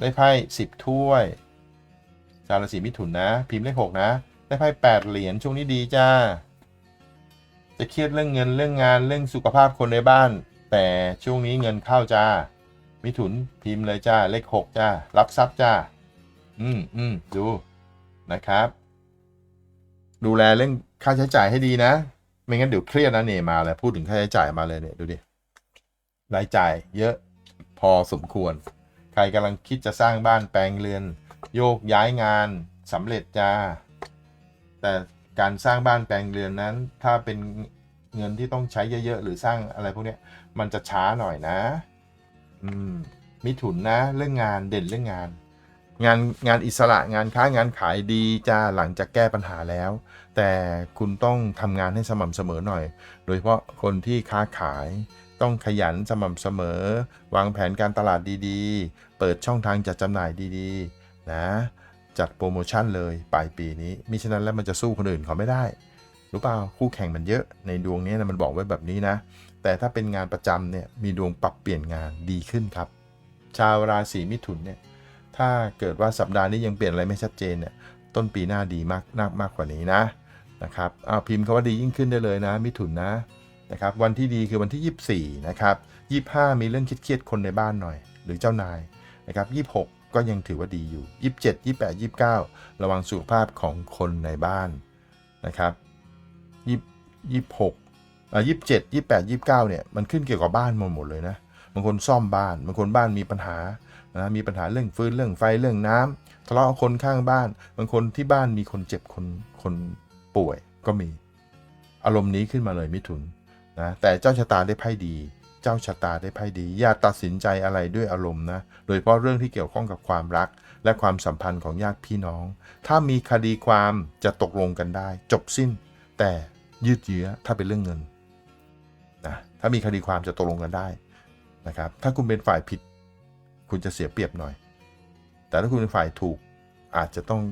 ได้ไพ่สิบถ้วยชาวราศีมิถุนนะ พิมพ์เลขหกนะ ได้ไพ่แปดเหรียญช่วงนี้ดีจ้า จะเครียดเรื่องเงินเรื่องงานเรื่องสุขภาพคนในบ้าน แต่ช่วงนี้เงินเข้าจ้า มิถุนพิมพ์เลยจ้า เลขหกจ้า รับทรัพย์จ้า อืมอืมดูนะครับ ดูแลเรื่องค่าใช้จ่ายให้ดีนะ ไม่งั้นเดี๋ยวเครียดนะเนี่ยมาเลยพูดถึงค่าใช้จ่ายมาเลยเนี่ยดูดิรายจ่ายเยอะพอสมควร ใครกำลังคิดจะสร้างบ้านแปลงเรือน โยกย้ายงานสำเร็จจ้า แต่การสร้างบ้านแปลงเรือนนั้น ถ้าเป็นเงินที่ต้องใช้เยอะ ๆ หรือสร้างอะไรพวกนี้มันจะช้าหน่อยนะ อืมมิถุนนะเรื่องงานเด่นเรื่องงาน งานงานอิสระงานค้างานขายดีจ้าหลังจากแก้ปัญหาแล้ว แต่คุณต้องทำงานให้สม่ำเสมอหน่อย โดยเฉพาะคนที่ค้าขาย ต้องขยันสม่ำเสมอ วางแผนการตลาดดีๆ เปิดช่องทางจัดจำหน่ายดีๆ นะ จัดโปรโมชั่นเลยปลายปีนี้มิฉะนั้นแล้วมันจะสู้คนอื่นเขาไม่ได้รู้เปล่าคู่แข่งมันเยอะในดวงนี้นะมันบอกไว้แบบนี้นะ แต่ถ้าเป็นงานประจำเนี่ยมีดวงปรับเปลี่ยนงานดีขึ้นครับ ชาวราศีมิถุนเนี่ยถ้าเกิดว่าสัปดาห์นี้ยังเปลี่ยนอะไรไม่ชัดเจนเนี่ยต้นปีหน้าดีมากมากมากกว่านี้นะนะครับเอาพิมพ์คำว่าดียิ่งขึ้นได้เลยนะ มิถุนนะ นะครับวันที่ดีคือวันที่ 24นะครับ25 มีเรื่องเครียดคนในบ้านหน่อย หรือเจ้านายนะครับ26 ก็ยังถือว่าดีอยู่ 27 28 29 ระวังสุขภาพของคนในบ้านนะครับ26อ่า27 28 29เนี่ยมันขึ้นเกี่ยวกับบ้านหมดหมดเลยนะบางคนซ่อมบ้านบางคนบ้านมีปัญหานะมีปัญหาเรื่องฟืนเรื่องไฟเรื่องน้ำทะเลาะคนข้างบ้าน บางคนที่บ้านมีคนเจ็บคนคนป่วยก็มี อารมณ์นี้ขึ้นมาเลยมิถุน นะแต่เจ้าชะตาได้ไพ่ดี เจ้าชะตาได้ไพ่ดี อย่าตัดสินใจอะไรด้วยอารมณ์นะโดยเฉพาะเรื่องที่เกี่ยวข้องกับความรัก และความสัมพันธ์ของญาติพี่น้อง ถ้ามีคดีความจะตกลงกันได้ จบสิ้น แต่ยืดเยื้อถ้าเป็นเรื่องเงินนะถ้ามีคดีความจะตกลงกันได้นะครับถ้าคุณเป็นฝ่ายผิด คุณจะเสียเปรียบหน่อย แต่ถ้าคุณเป็นฝ่ายถูกอาจจะต้อง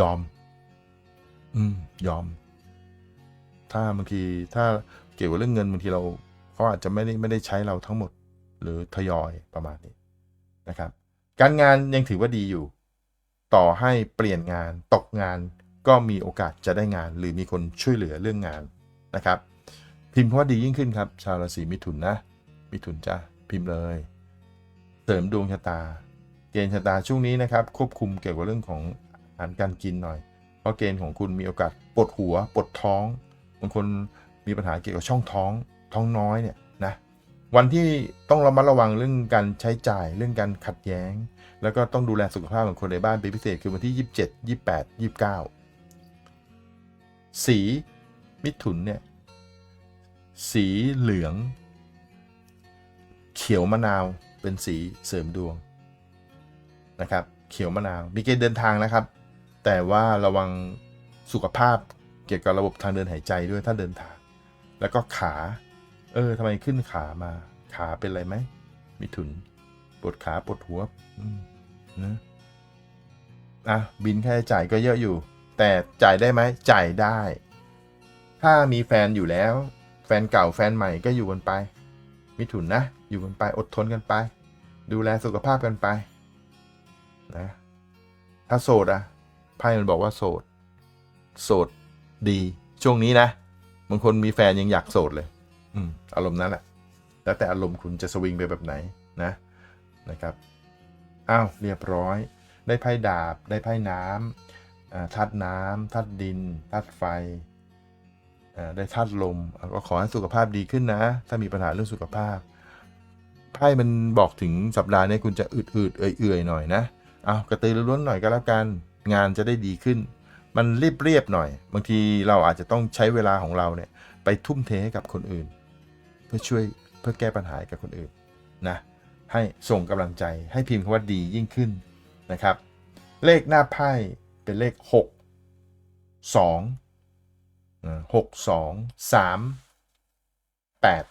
ยอม อืม ยอม ถ้าบางทีถ้าเกี่ยวกับเรื่องเงินบางทีเราเขาอาจจะไม่ได้ไม่ได้ใช้เราทั้งหมด หรือทยอยประมาณนี้นะครับ การงานยังถือว่าดีอยู่ ต่อให้เปลี่ยนงานตกงานก็มีโอกาสจะได้งาน หรือมีคนช่วยเหลือเรื่องงานนะครับ พิมพ์ว่าดียิ่งขึ้นครับ ชาวราศีมิถุนนะ มิถุนจ้าพิมพ์เลย เสริมดวงชะตา เกณฑ์ชะตาช่วงนี้นะครับ ควบคุมเกี่ยวกับเรื่องของอาหารการกินหน่อย เพราะเกณฑ์ของคุณมีโอกาสปวดหัวปวดท้อง บางคนมีปัญหาเกี่ยวกับช่องท้องท้องน้อยเนี่ยนะวันที่ต้องระมัดระวังเรื่องการใช้จ่ายเรื่องการขัดแย้ง แล้วก็ต้องดูแลสุขภาพของคนในบ้านเป็นพิเศษคือวันที่ 27 28 29 สีมิถุนเนี่ยสีเหลือง เขียวมะนาวเป็นสีเสริมดวงนะครับ เขียวมะนาวมีเกณฑ์เดินทางนะครับ แต่ว่าระวังสุขภาพ เกี่ยวกับระบบทางเดินหายใจด้วยถ้าเดินทาง แล้วก็ขา เออทำไมขึ้นขามา ขาเป็นอะไรไหมมิถุนปวดขาปวดหัวนะอะบินค่าใช้จ่ายก็เยอะอยู่ แต่จ่ายได้ไหมจ่ายได้ ถ้ามีแฟนอยู่แล้ว แฟนเก่าแฟนใหม่ก็อยู่กันไป มิถุนนะ อยู่กันไปอดทนกันไป ดูแลสุขภาพกันไป นะ ถ้าโสดอะไพ่มันบอกว่าโสด โสด ดีช่วงนี้นะบางคนมีแฟนยังอยากโสดเลย อืมอารมณ์นั้นแหละ แล้วแต่อารมณ์คุณจะสวิงไปแบบไหนนะนะครับอ้าวเรียบร้อย ได้ไพ่ดาบ ได้ไพ่น้ำอ่าธาตุน้ำธาตุดินธาตุไฟได้ธาตุลมก็ขอให้สุขภาพดีขึ้นนะ ถ้ามีปัญหาเรื่องสุขภาพไพ่มันบอกถึงสัปดาห์นี้คุณจะอืดๆเอื่อยๆหน่อยนะเอากระตือรือร้นหน่อยก็แล้วกัน งานจะได้ดีขึ้น มันเรียบเรียบๆหน่อย บางทีเราอาจจะต้องใช้เวลาของเราเนี่ยไปทุ่มเทให้กับคนอื่น เพื่อช่วยเพื่อแก้ปัญหาให้กับคนอื่นนะให้ส่งกำลังใจให้พิมพ์คำว่าดียิ่งขึ้นนะครับ เลขหน้าไพ่เป็นเลข 6 2หกสองสามแปด